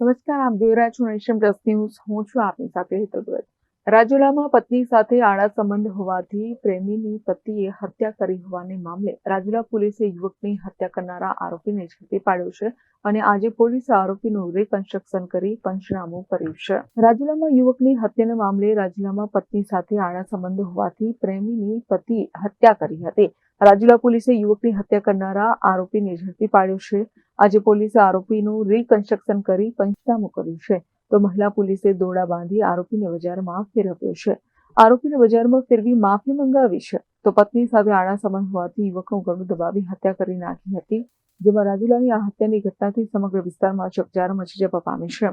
નમસ્કાર આપ જોઈ રહ્યા છો નેશન ન્યૂઝ. હું છું આપની સાથે હેતલ ભગત. રાજુલામાં પત્ની સાથે આડા સંબંધ હોવાથી પ્રેમીની પતિએ હત્યા કરી હોવાને મામલે રાજુલા પોલીસે યુવકની હત્યા કરનારા આરોપીને ઝડપી પાડ્યો છે અને આજે પોલીસે આરોપીનું રિકન્સ્ટ્રક્શન કરી પંચનામું કર્યું છે. રાજુલામાં યુવકની હત્યાના મામલે રાજુલામાં પત્ની સાથે આડા સંબંધ હોવાથી પ્રેમીની પતિ હત્યા કરી હતી. રાજુલા પોલીસે યુવકની હત્યા કરનારા આરોપીને ઝડપી પાડ્યો છે. આજે પોલીસે આરોપીનું રિકન્સ્ટ્રક્શન કરી પંચનામું કર્યું છે. તો મહિલા પોલીસે દોડા બાંધી આરોપીને બજારમાં ફેરવ્યો છે. આરોપીને બજારમાં ફેરવી માફી મંગાવી છે. તો પત્ની સાથે આડા સંબંધ હોવાથી યુવકનું ગળું દબાવી હત્યા કરી નાખી હતી, જેમાં રાજુલાની આ હત્યાની ઘટનાથી સમગ્ર વિસ્તારમાં ચકચાર મચી જવા પામી છે.